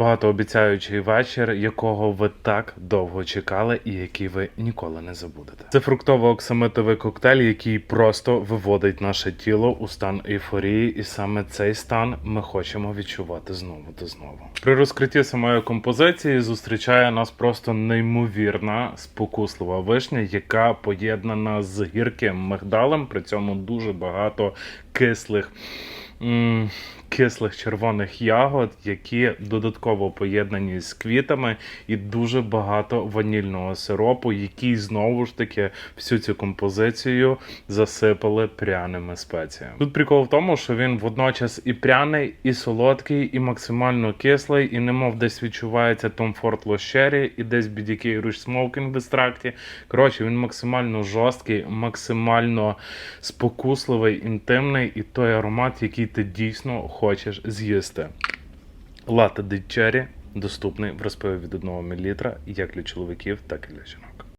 багатообіцяючий вечір, якого ви так довго чекали і який ви ніколи не забудете. Це фруктово-оксамитовий коктейль, який просто виводить наше тіло у стан ейфорії, і саме цей стан ми хочемо відчувати знову та знову. При розкритті самої композиції зустрічає нас просто неймовірна спокуслива вишня, яка поєднана з гірким мигдалем, при цьому дуже багато кислих. Кислих червоних ягод, які додатково поєднані з квітами, і дуже багато ванільного сиропу, який знову ж таки всю цю композицію засипали пряними спеціями. Тут прикол в тому, що він водночас і пряний, і солодкий, і максимально кислий, і немов десь відчувається Ford Lost і десь BDK Rouge Smoking в екстракті. Коротше, він максимально жорсткий, максимально спокусливий, інтимний, і той аромат, який ти дійсно хочеш з'їсти. Лата дичері доступний в розпиві від 1 мл як для чоловіків, так і для жінок.